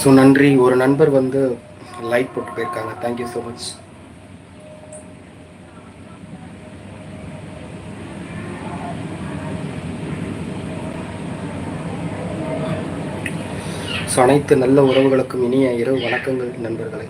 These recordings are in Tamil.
ஸோ நன்றி. ஒரு நண்பர் வந்து லைக் போட்டு போயிருக்காங்க. தேங்க்யூ ஸோ மச் ஸோ அனைத்து நல்ல உறவுகளுக்கும் இனிய இரவு வணக்கங்கள் நண்பர்களே.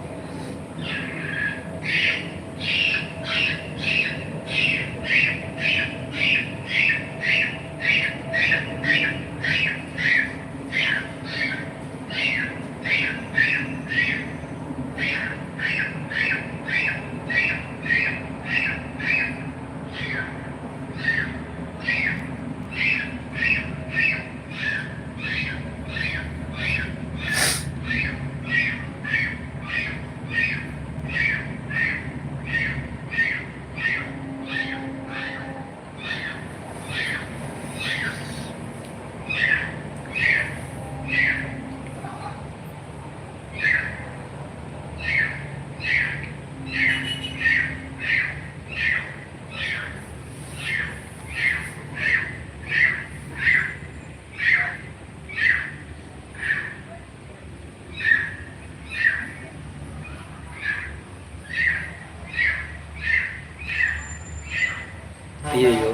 ஐயோ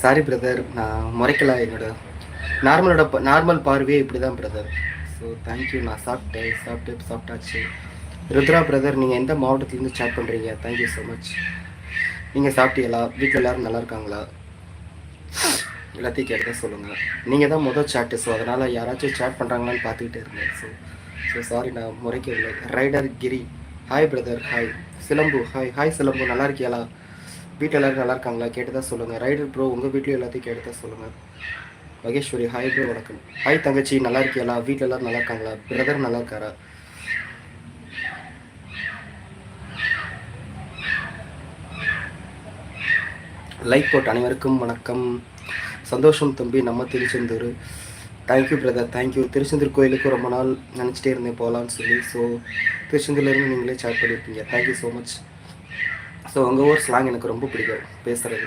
சாரி பிரதர் நான் முறைக்கல என்னோட நார்மலோட நார்மல் பார்வையே இப்படி தான் பிரதர் ஸோ தேங்க்யூ நான் சாப்பிட்டேன் சாப்பிட்டு சாப்பிட்டாச்சு. ருத்ரா பிரதர் நீங்கள் எந்த மாவட்டத்துலேருந்து சேட் பண்ணுறீங்க தேங்க்யூ ஸோ மச் நீங்கள் சாப்பிட்டீங்களா? வீட்டில் எல்லோரும் நல்லா இருக்காங்களா? எல்லாத்தையும் கேட்டதா சொல்லுங்கள் நீங்கள் தான் முதல் சாட்டு ஸோ அதனால் யாராச்சும் சேட் பண்ணுறாங்களான்னு பார்த்துக்கிட்டே இருந்தேன் ஸோ ஸோ சாரி நான் முறைக்கவில்லை. Rider Giri. Hi brother hi Silambu hi hi Silambu. நல்லா இருக்கியாளா? வீட்டில் எல்லாரும் நல்லா இருக்காங்களா? கேட்டதா சொல்லுங்கள் ரைடர் ப்ரோ உங்கள் வீட்லேயும் எல்லாத்தையும் கேட்டதா சொல்லுங்கள் மகேஸ்வரி ஹாய் ப்ரோ வணக்கம். ஹாய் தங்கச்சி நல்லா இருக்கியாளா? வீட்டில் எல்லாரும் நல்லா இருக்காங்களா? பிரதர் நல்லா இருக்காரா? லைக் போட் அனைவருக்கும் வணக்கம். சந்தோஷம் தம்பி நம்ம Tiruchendur. Thank you brother thank you Tiruchendur கோயிலுக்கு ரொம்ப நாள் நினச்சிட்டே இருந்தேன் போகலான்னு சொல்லி. ஸோ திருச்செந்தூர்லேருந்து நீங்களே சேட் பண்ணியிருக்கீங்க தேங்க்யூ ஸோ மச் ஸோ உங்கள் ஊர் ஸ்லாங் எனக்கு ரொம்ப பிடிக்கும் பேசுகிறது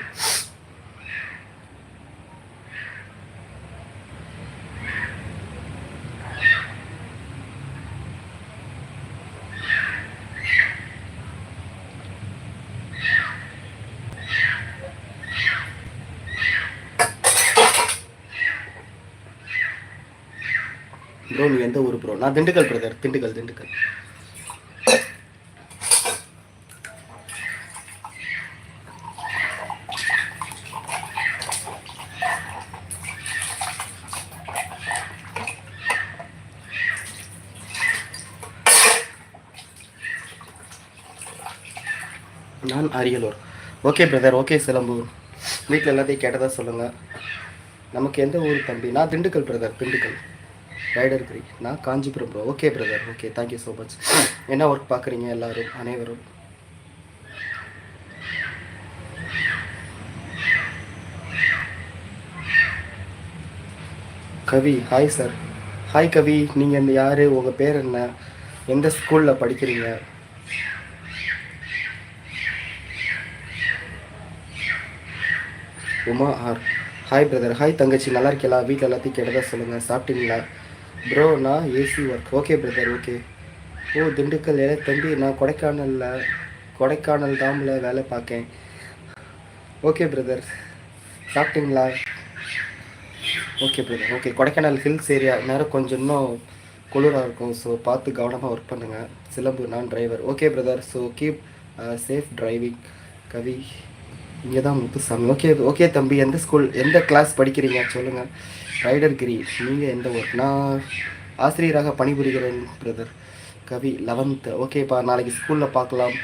ப்ரோ நீ எந்த ஊர் ப்ரோ நான் திண்டுக்கல் பிரதர் திண்டுக்கல் திண்டுக்கல். நான் அரியலூர். ஓகே பிரதர் ஓகே சிலம்பு வீட்டில் எல்லாத்தையும் கேட்டதா சொல்லுங்கள் நமக்கு எந்த ஊர் தம்பி? நான் திண்டுக்கல் பிரதர் திண்டுக்கல். ரைடர் கிரி நான் Kanchipuram bro okay brother okay thank you so much என்ன ஒர்க் பார்க்குறீங்க எல்லாரும் அனைவரும்? Kavi hi sir hi Kavi. நீங்கள் இந்த யார்? உங்கள் பேர் என்ன? எந்த ஸ்கூலில் படிக்கிறீங்க? Uma R hi brother hi தங்கச்சி. நல்லா இருக்கீங்களா? வீட்டில் எல்லாத்தையும் கேட்டதாக சொல்லுங்கள் சாப்பிட்டீங்களா? ப்ரோ நான் AC work okay brother okay ஓ திண்டுக்கல் ஏ தம்பி நான் கொடைக்கானலில் கொடைக்கானல் டாமில் வேலை பார்க்கேன். ஓகே பிரதர் சாப்பிட்டீங்களா? Okay brother okay Kodaikanal hills area நேரம் கொஞ்சம் இன்னும் குளிராக இருக்கும். ஸோ பார்த்து கவனமாக ஒர்க் பண்ணுங்கள் சிலம்பு நான் driver okay brother so keep safe driving Kavi இங்கே தான் முத்துசாமி. ஓகே ஓகே தம்பி எந்த ஸ்கூல் எந்த கிளாஸ் படிக்கிறீங்க? சொல்லுங்கள் ரைடர் கிரி நீங்கள் எந்த ஒர்க் நான் ஆசிரியராக பணிபுரிகிறேன் பிரதர் கவி லெவன்த்து ஓகேப்பா நாளைக்கு ஸ்கூலில் பார்க்கலாம்.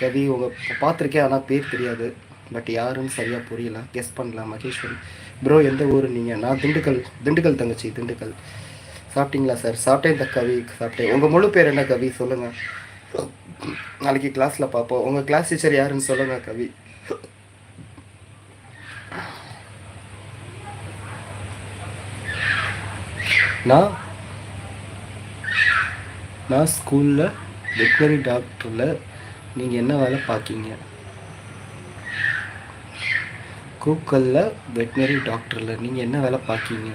கவி உங்கள் பார்த்துருக்கேன் ஆனால் பேர் தெரியாது. பட் யாருன்னு சரியாக புரியல. கெஸ் பண்ணலாம் மகேஸ்வரி. ப்ரோ எந்த ஊர் நீங்கள் நான் திண்டுக்கல் திண்டுக்கல் தங்கச்சி திண்டுக்கல். சாப்பிட்டீங்களா சார் சாப்பிட்டேன் இந்த கவி சாப்பிட்டேன். உங்கள் முழு பேர் என்ன கவி? சொல்லுங்கள் நாளைக்கு கிளாஸில் பார்ப்போம். உங்கள் கிளாஸ் டீச்சர் யாருன்னு சொல்லுங்கள் கவி. நான் நான் ஸ்கூலில் வெட்னரி டாக்டரில் நீங்கள் என்ன வேலை பார்க்கீங்க கூக்கலில் வெட்னரி டாக்டரில் நீங்கள் என்ன வேலை பார்க்கீங்க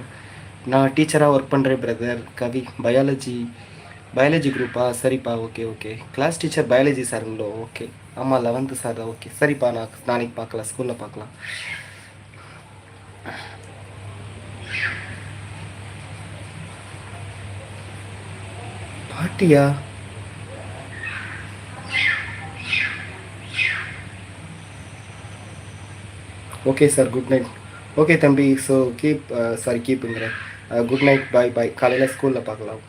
நான் டீச்சராக ஒர்க் பண்ணுறேன் பிரதர் கவி பயாலஜி பயாலஜி குரூப்பா சரிப்பா okay okay class teacher biology சாருங்களோ okay ஆமாம் லெவன்த்து சார் ஓகே சரிப்பா நான் நாளைக்கு பார்க்கலாம் ஸ்கூலில் பார்க்கலாம் பாட்டியா okay sir good night okay தம்பி ஸோ கீப் சாரி கீப்புங்கிறேன் குட் நைட் பாய் பாய் காலையில் ஸ்கூலில் பார்க்கலாம்.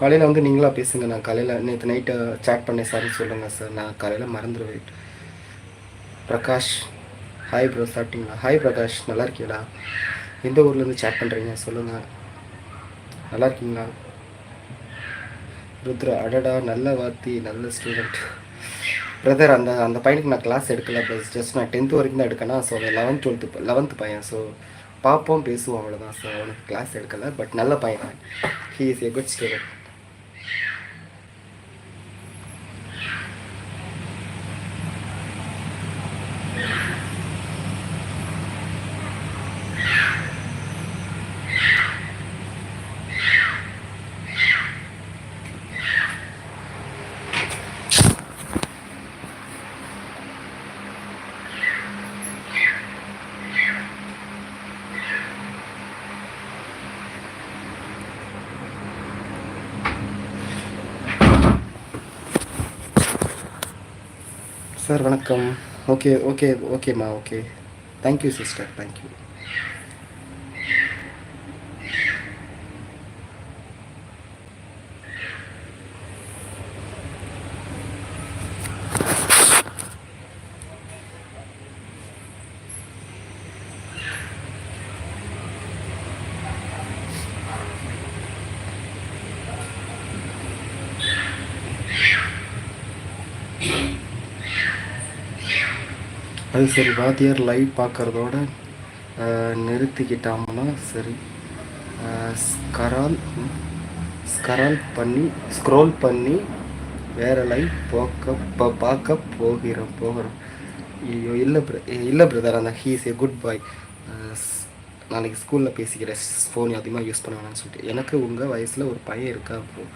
காலையில் வந்து நீங்களாக பேசுங்க. நான் காலையில் நேற்று நைட்டு சேட் uh, பண்ணேன் சார் சொல்லுங்கள் சார் நான் காலையில் மறந்துடுவேன் பிரகாஷ். ஹாய் ப்ரோ சாப்பிட்டீங்களா? ஹாய் பிரகாஷ். நல்லா இருக்கீங்களா? எந்த ஊர்லேருந்து சேட் பண்ணுறீங்க சொல்லுங்கள் நல்லா இருக்கீங்களா ருத்ரா அடடா நல்ல வார்த்தை நல்ல ஸ்டூடெண்ட் பிரதர் அந்த அந்த பையனுக்கு நான் கிளாஸ் எடுக்கல ப்ளஸ் ஜஸ்ட் நான் டென்த்து வரைக்கும் தான் எடுக்கணும் ஸோ அவன் லெவன்த் டுவெல்த்து லெவன்த்து பையன் ஸோ பார்ப்போம் பேசுவோம் அவ்வளோதான் ஸோ அவனுக்கு கிளாஸ் எடுக்கல பட் நல்ல பையன் he is a good student sir வணக்கம். ஓகே ஓகே ஓகேம்மா okay thank you sister thank you அது சரி வாத்தியார் லைவ் பார்க்குறதோட நிறுத்திக்கிட்டோம்னா சரி. ஸ்கரால் ஸ்கரால் பண்ணி ஸ்க்ரோல் பண்ணி வேறு லைவ் போக்க இப்போ பார்க்க போகிறோம் போகிறோம். ஐயோ இல்லை ப்ர இல்லை பிரதர் அந்த ஹீஸ் ஏ குட் பாய் நாளைக்கு ஸ்கூலில் பேசிக்கிறேன் ஃபோன் அதிகமாக யூஸ் பண்ண வேணாம்னு சொல்லிட்டு. எனக்கு உங்கள் வயசில் ஒரு பையன் இருக்கா அப்போது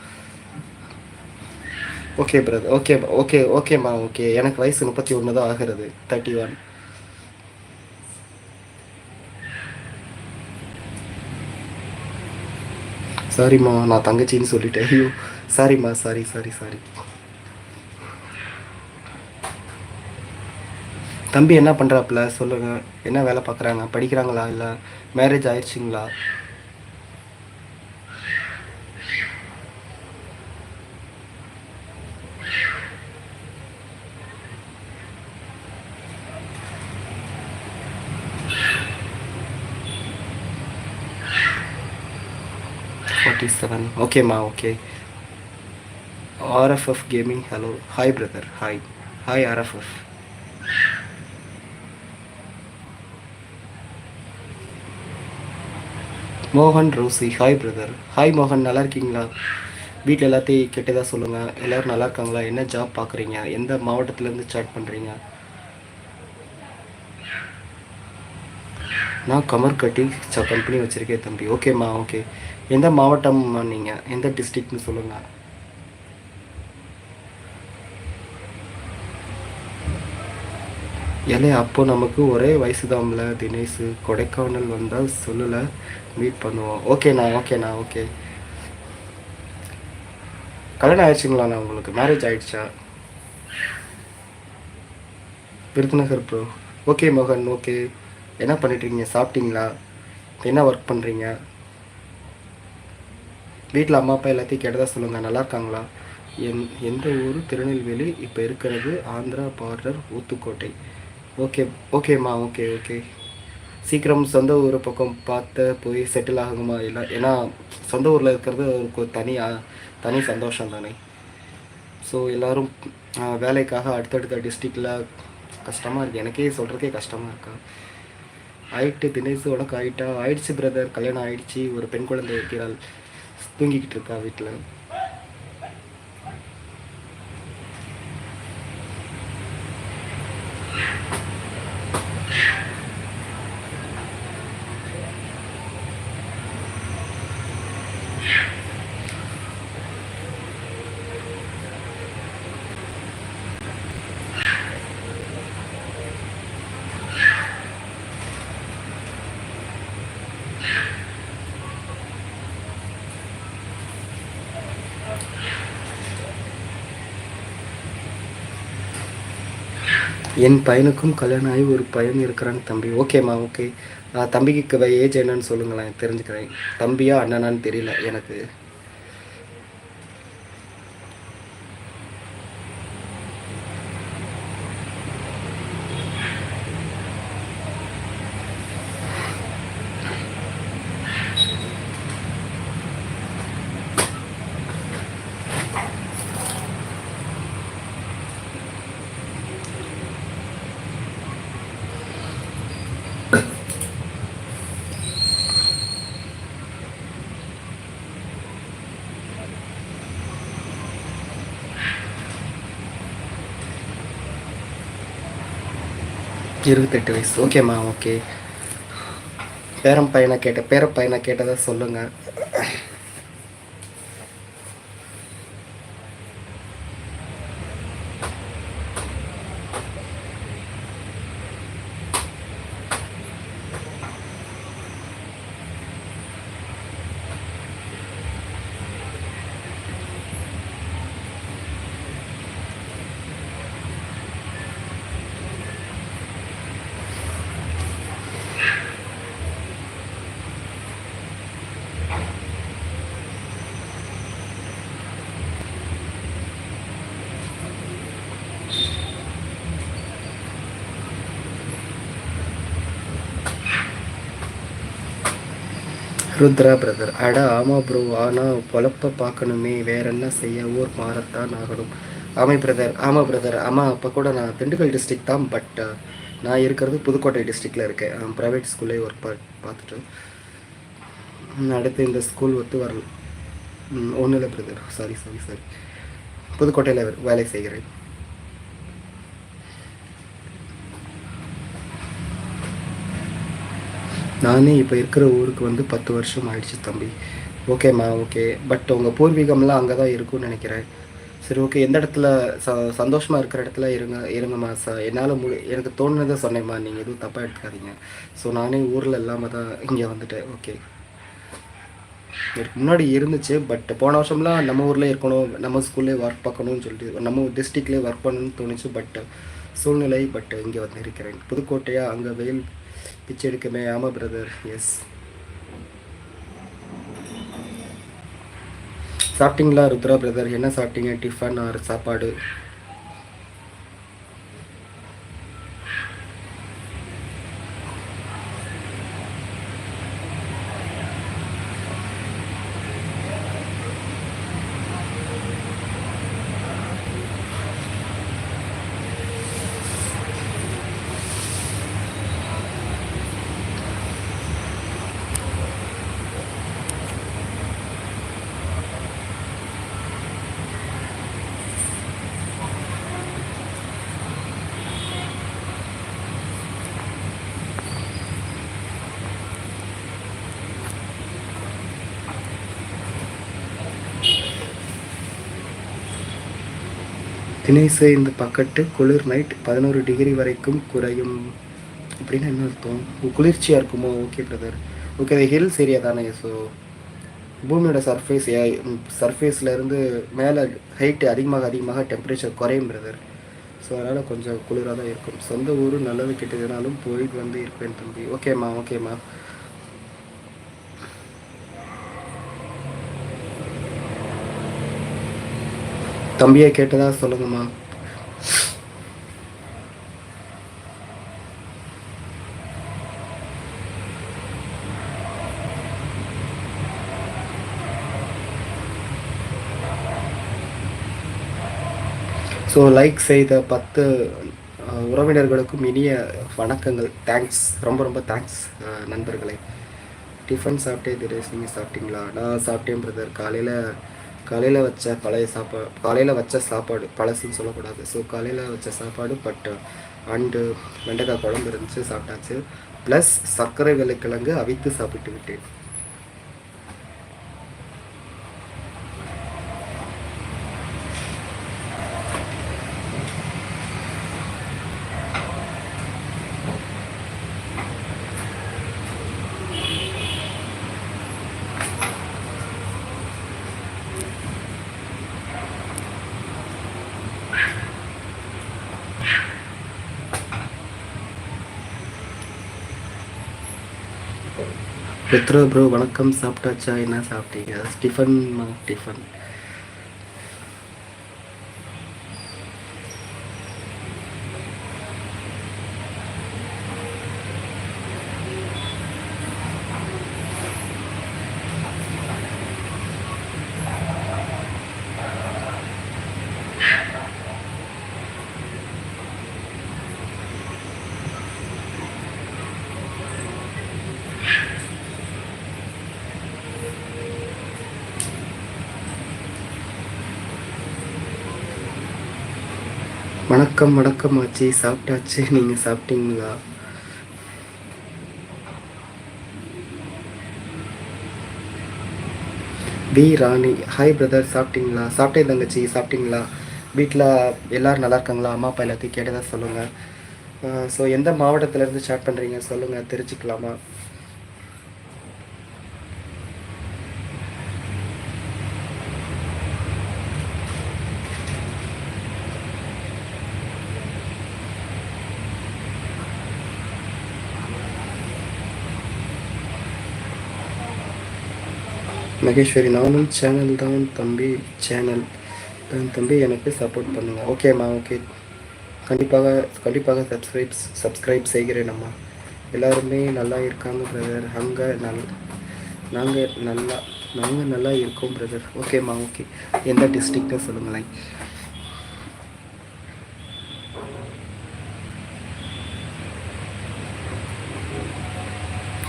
ஓகே பிரதர் ஓகே ஓகே ஓகேம்மா ஓகே எனக்கு வயசு முப்பத்தி ஒன்று தான் ஆகிறது. தேர்ட்டி ஒன் சாரிம்மா நான் தங்கச்சின்னு சொல்லிட்டேன். ஐயோ. சாரிம்மா சாரி சாரி சாரி தம்பி என்ன பண்ணுறாப்புல சொல்லுங்க. என்ன வேலை பார்க்குறாங்க? படிக்கிறாங்களா இல்லை? மேரேஜ் ஆயிடுச்சுங்களா செவன் ஓகேம்மா okay RFF gaming hello hi brother hi hi RFF மோகன் ரோசி ஹாய் பிரதர் ஹாய் மோகன் நல்லா இருக்கீங்களா வீட்டில் எல்லாத்தையும் கெட்டதாக சொல்லுங்கள் எல்லோரும் நல்லா இருக்காங்களா என்ன ஜாப் பார்க்குறீங்க எந்த மாவட்டத்துலேருந்து ஸ்டார்ட் பண்ணுறீங்க நான் கமர் கட்டி ச கம்பெனி வச்சுருக்கேன் தம்பி. ஓகேம்மா ஓகே எந்த மாவட்டம்மா நீங்கள் எந்த டிஸ்ட்ரிக்ட்னு சொல்லுங்கள் ஏலே அப்போ நமக்கு ஒரே வயசு தான்ல தினேஷ். கொடைக்கானல் வந்தால் சொல்லலை மீட் பண்ணுவோம். ஓகேண்ணா ஓகேண்ணா ஓகே கல்யாணம் ஆயிடுச்சுங்களாண்ணா உங்களுக்கு? மேரேஜ் ஆயிடுச்சா? விருதுநகர் ப்ரோ ஓகே மோகன் ஓகே என்ன பண்ணிட்டுருக்கீங்க? சாப்பிட்டீங்களா? என்ன ஒர்க் பண்ணுறீங்க வீட்டில் அம்மா அப்பா எல்லாத்தையும் கேட்டதாக சொல்லுங்கள் நல்லா இருக்காங்களா? என் எந்த ஊர்? திருநெல்வேலி. இப்போ இருக்கிறது ஆந்திரா பார்டர் ஊத்துக்கோட்டை. ஓகே ஓகேம்மா ஓகே ஓகே சீக்கிரம் சொந்த ஊர் பக்கம் பார்த்து போய் செட்டில் ஆகுமா இல்லை ஏன்னா சொந்த ஊரில் இருக்கிறது ஒரு தனி தனி சந்தோஷம் தானே ஸோ எல்லோரும் வேலைக்காக அடுத்தடுத்த டிஸ்ட்ரிக்டில் கஷ்டமாக இருக்குது எனக்கே சொல்கிறதுக்கே கஷ்டமாக இருக்கா? ஆயிட்டு தினேஷ் உனக்கு ஆயிட்டா ஆயிடுச்சு பிரதர் கல்யாணம் ஆயிடுச்சு. ஒரு பெண் குழந்தை இருக்கிறாள். தூங்கிக்கிட்டு இருக்கா வீட்டில் என் பையனுக்கும் கல்யாணம் ஆகி ஒரு பையன் இருக்கிறான் தம்பி. ஓகேம்மா ஓகே தம்பிக்கு ஏஜ் என்னன்னு சொல்லுங்களேன் தெரிஞ்சுக்கிறேன். தம்பியா அண்ணனான்னு தெரியல எனக்கு. இருபத்தெட்டு வயசு. ஓகேம்மா ஓகே பேரம் பையனை கேட்ட பேர பையனை கேட்டதை சொல்லுங்கள் ருத்ரா பிரதர் அட ஆமாம் ப்ரோ ஆனால் பொழப்ப பார்க்கணுமே. வேற என்ன செய்ய ஊர் மாறத்தான் ஆகணும். ஆமை பிரதர் ஆமாம் பிரதர் ஆமாம் அப்போ கூட நான் திண்டுக்கல் டிஸ்ட்ரிக் தான் பட் uh, நான் இருக்கிறது புதுக்கோட்டை டிஸ்ட்ரிக்டில் இருக்கேன். ப்ரைவேட் ஸ்கூல்லே ஒர்க் பா பார்த்துட்டு. அடுத்து இந்த ஸ்கூல் ஒத்து வரல. ஒன்றும் இல்லை பிரதர் சாரி சாரி சாரி புதுக்கோட்டையில் வேலை செய்கிறேன். நானே இப்போ இருக்கிற ஊருக்கு வந்து பத்து வருஷம் ஆயிடுச்சு தம்பி. ஓகேம்மா ஓகே பட் உங்கள் பூர்வீகம்லாம் அங்கே தான் இருக்கும்னு நினைக்கிறேன். சரி ஓகே எந்த இடத்துல ச சந்தோஷமாக இருக்கிற இடத்துல இருங்க இருங்கம்மா ச என்னால் மு எனக்கு தோணுனதை சொன்னேம்மா. நீங்கள் எதுவும் தப்பாக எடுத்துக்காதீங்க. ஸோ நானே ஊரில் இல்லாமல் தான் இங்கே வந்துட்டேன். ஓகே எனக்கு முன்னாடி இருந்துச்சு பட் போன வருஷம்லாம் நம்ம ஊரில் இருக்கணும் நம்ம ஸ்கூல்லே ஒர்க் பார்க்கணும்னு சொல்லிட்டு நம்ம டிஸ்ட்ரிக்ட்லேயே ஒர்க் பண்ணணும்னு தோணுச்சு பட் சூழ்நிலை பட் இங்கே வந்து இருக்கிறேன். புதுக்கோட்டையாக அங்கே வெயில் பிச்சை எடுக்கமே ஆமாம் பிரதர் எஸ் சாப்பிட்டீங்களா ருத்ரா பிரதர் என்ன சாப்பிட்டீங்க? டிஃபன் ஆர் சாப்பாடு? தினேஷ் இந்த பக்கத்து குளிர் நைட் பதினோரு டிகிரி வரைக்கும் குறையும். அப்படின்னு என்ன அர்த்தம்? குளிர்ச்சியாக இருக்குமோ? ஓகே பிரதர் ஓகே அது ஹில்ஸ் ஏரியா தானே ஸோ பூமியோட சர்ஃபேஸ் சர்ஃபேஸ்லேருந்து மேலே ஹைட்டு அதிகமாக அதிகமாக டெம்பரேச்சர் குறையும் பிரதர் ஸோ அதனால் கொஞ்சம் குளிராக தான் இருக்கும். சொந்த ஊர் நல்லது கெட்டதுனாலும் போயிட்டு வந்து இருப்பேன் தம்பி. ஓகேம்மா ஓகேம்மா தம்பியை கேட்டதா சொல்லுங்கம்மா ஸோ லைக் செய்த பத்து உறவினர்களுக்கும் இனிய வணக்கங்கள். தேங்க்ஸ் ரொம்ப ரொம்ப தேங்க்ஸ் நண்பர்களே. டிஃபன் சாப்பிட்டே திரேஷ் நீங்கள் சாப்பிட்டீங்களா? நான் சாப்பிட்டேன் பிரதர் காலையில் காலையில் வச்ச பழைய சாப்பாடு காலையில் வச்ச சாப்பாடு பழசுன்னு சொல்லக்கூடாது. ஸோ காலையில் வச்ச சாப்பாடு பட் அண்டு வெண்டைக்காய் குழம்பு இருந்துச்சு சாப்பிட்டாச்சு. ப்ளஸ் சர்க்கரை வெள்ளைக்கிழங்கு அவித்து சாப்பிட்டு விட்டேன் ருத்ரா ப்ரோ வணக்கம். சாப்பிட்டாச்சா? என்ன சாப்பிட்டீங்க? ஸ்டிஃபன் டிஃபன் வணக்கம் வணக்கம் ஆச்சு. சாப்பிட்டாச்சு. நீங்கள் சாப்பிட்டீங்களா? We Rani. ஹாய் பிரதர் சாப்பிட்டீங்களா? சாப்பிட்டே தங்கச்சி. சாப்பிட்டீங்களா? வீட்டில் எல்லாரும் நல்லா இருக்காங்களா? அம்மா அப்பா எல்லாத்தையும் கேட்டதா சொல்லுங்கள் ஸோ எந்த மாவட்டத்திலேருந்து ஸ்டார்ட் பண்ணுறீங்க சொல்லுங்கள் தெரிஞ்சுக்கலாமா? மகேஸ்வரி நானும் சேனல் தான் தம்பி சேனல் தான் தம்பி எனக்கு சப்போர்ட் பண்ணுங்கள் ஓகேம்மா ஓகே கண்டிப்பாக கண்டிப்பாக சப்ஸ்கிரைப் சப்ஸ்கிரைப் செய்கிறேன் அம்மா. எல்லாருமே நல்லா இருக்காங்க பிரதர் அங்கே நல் நாங்கள் நல்லா நாங்கள் நல்லா இருக்கோம் பிரதர் ஓகேம்மா ஓகே எந்த டிஸ்ட்ரிக்ட்னு சொல்லுங்களேன்.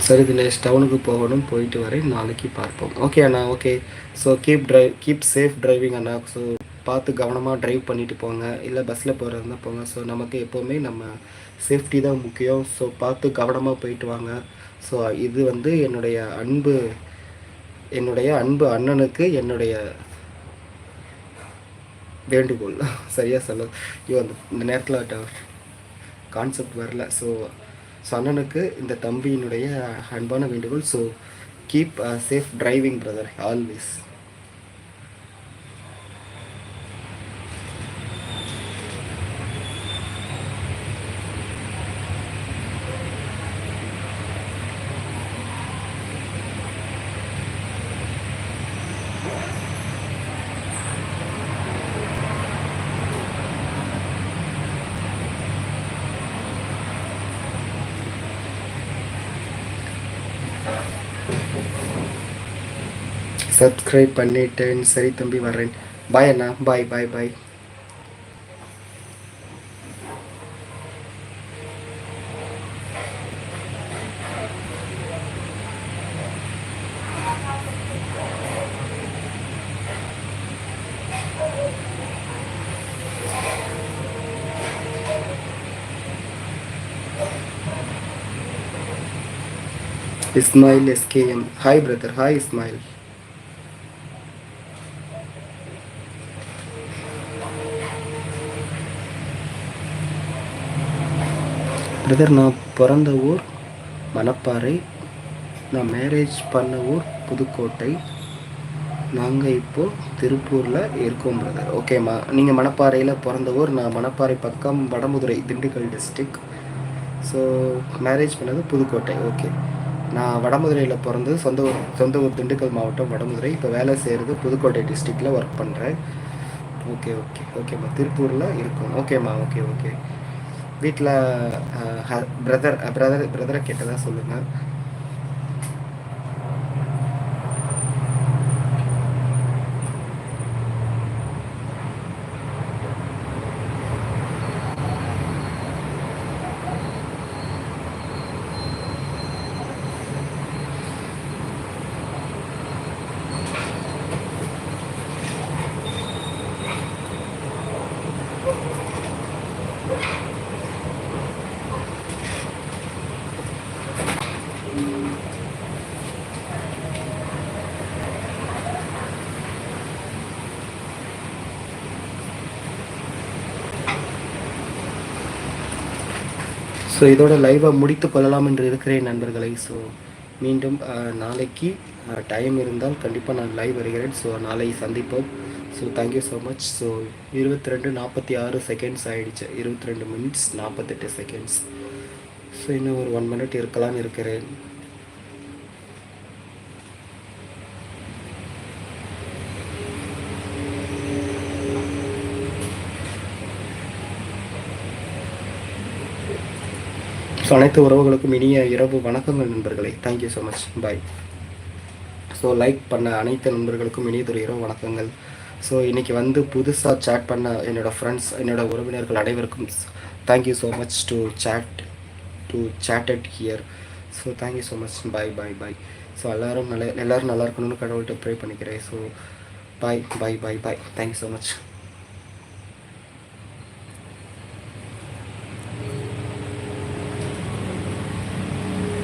சரி தினேஷ் டவுனுக்கு போகணும் போயிட்டு வரேன் நாளைக்கு பார்ப்போம். ஓகே அண்ணா okay so keep drive keep safe driving அண்ணா. ஸோ பார்த்து கவனமாக டிரைவ் பண்ணிட்டு போங்க. இல்லை பஸ்ஸில் போகிறதா போங்க. ஸோ நமக்கு எப்போவுமே நம்ம சேஃப்டி தான் முக்கியம். ஸோ பார்த்து கவனமாக போயிட்டு வாங்க. ஸோ இது வந்து என்னுடைய அன்பு என்னுடைய அன்பு அண்ணனுக்கு என்னுடைய வேண்டுகோள். சரியாக சொல்ல. ஐயோ அந்த இந்த நேரத்தில் கான்செப்ட் வரல. ஸோ ஸோ அண்ணனுக்கு இந்த தம்பியினுடைய அன்பான வேண்டுகோள் so keep safe driving brother always subscribe பண்ணிட்டேன் சரி தம்பி வர்றேன் பாய் அண்ணா bye bye bye Ismail SKM hi brother hi Ismail brother நான் பிறந்த ஊர் மணப்பாறை. நான் மேரேஜ் பண்ண ஊர் புதுக்கோட்டை. நாங்கள் இப்போது திருப்பூரில் இருக்கோம் பிரதர் ஓகேம்மா நீங்கள் மணப்பாறையில் பிறந்த ஊர் நான் மணப்பாறை பக்கம் Vadamadurai Dindigul district so marriage பண்ணது புதுக்கோட்டை. ஓகே நான் வடமதுரையில் பிறந்து சொந்த ஊர் சொந்த ஊர் திண்டுக்கல் மாவட்டம் வடமதுரை. இப்போ வேலை செய்கிறது புதுக்கோட்டை டிஸ்ட்ரிக்டில் ஒர்க் பண்ணுறேன் ஓகே ஓகே ஓகேம்மா திருப்பூரில் இருக்கும். ஓகேம்மா ஓகே ஓகே வீட்டில் பிரதர் பிரதர் பிரதரை கேட்டதாக சொல்லுங்கள் ஸோ இதோட லைவை முடித்து கொள்ளலாம் என்று இருக்கிறேன் நண்பர்களை. ஸோ மீண்டும் நாளைக்கு டைம் இருந்தால் கண்டிப்பாக நான் லைவ் வருகிறேன். ஸோ நாளை சந்திப்போம். So thank you so much so இருபத்தி ரெண்டு நாற்பத்தி ஆறு செகண்ட்ஸ் ஆகிடுச்சு இருபத்தி ரெண்டு மினிட்ஸ் நாற்பத்தெட்டு செகண்ட்ஸ் ஸோ இன்னும் ஒரு ஒன் மினிட் இருக்கலாம்னு இருக்கிறேன். ஸோ அனைத்து உறவுகளுக்கும் இனிய இரவு வணக்கங்கள் நண்பர்களே. Thank you so much bye so like பண்ண அனைத்து நண்பர்களுக்கும் இனியதொரு இரவு வணக்கங்கள். ஸோ இன்றைக்கி வந்து புதுசாக சேட் பண்ண என்னோடய ஃப்ரெண்ட்ஸ் என்னோட உறவினர்கள் அனைவருக்கும் thank you so much to chat to chatted here so thank you so much bye bye bye so எல்லோரும் நல்ல எல்லோரும் நல்லா இருக்கணும்னு கடவுள்கிட்ட ப்ரே பண்ணிக்கிறேன். So bye bye bye bye thank you so much